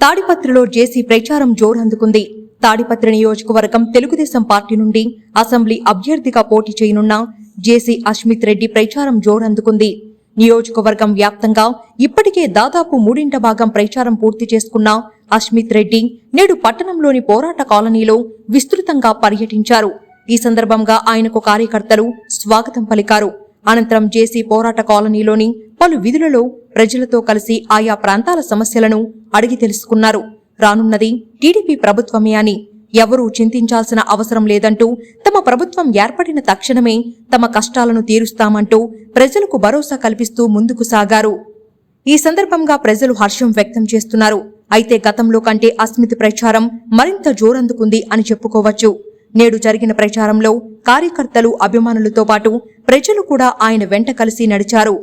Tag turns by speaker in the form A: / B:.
A: తాడిపత్రిలో జేసీ ప్రచారం జోరందుకుంది. తాడిపత్రి నియోజకవర్గం తెలుగుదేశం పార్టీ నుండి అసెంబ్లీ అభ్యర్థిగా పోటీ చేయనున్న జేసీ అష్మిత్ రెడ్డి ప్రచారం జోరందుకుంది. నియోజకవర్గం వ్యాప్తంగా ఇప్పటికే దాదాపు మూడింట భాగం ప్రచారం పూర్తి చేసుకున్న అష్మిత్ రెడ్డి నేడు పట్టణంలోని పోరాట కాలనీలో విస్తృతంగా పర్యటించారు. ఈ సందర్భంగా ఆయనకు కార్యకర్తలు స్వాగతం పలికారు. అనంతరం జేసీ పోరాట కాలనీలోని పలు విధులలో ప్రజలతో కలిసి ఆయా ప్రాంతాల సమస్యలను అడిగి తెలుసుకున్నారు. రానున్నది టీడీపీ ప్రభుత్వమే అని ఎవరూ చింతించాల్సిన అవసరం లేదంటూ తమ ప్రభుత్వం ఏర్పడిన తక్షణమే తమ కష్టాలను తీరుస్తామంటూ ప్రజలకు భరోసా కల్పిస్తూ ముందుకు సాగారు. ఈ సందర్భంగా ప్రజలు హర్షం వ్యక్తం చేస్తున్నారు. అయితే గతంలో కంటే అస్మితి ప్రచారం మరింత జోరందుకుంది అని చెప్పుకోవచ్చు. నేడు జరిగిన ప్రచారంలో కార్యకర్తలు అభిమానులతో పాటు ప్రజలు కూడా ఆయన వెంట కలిసి నడిచారు.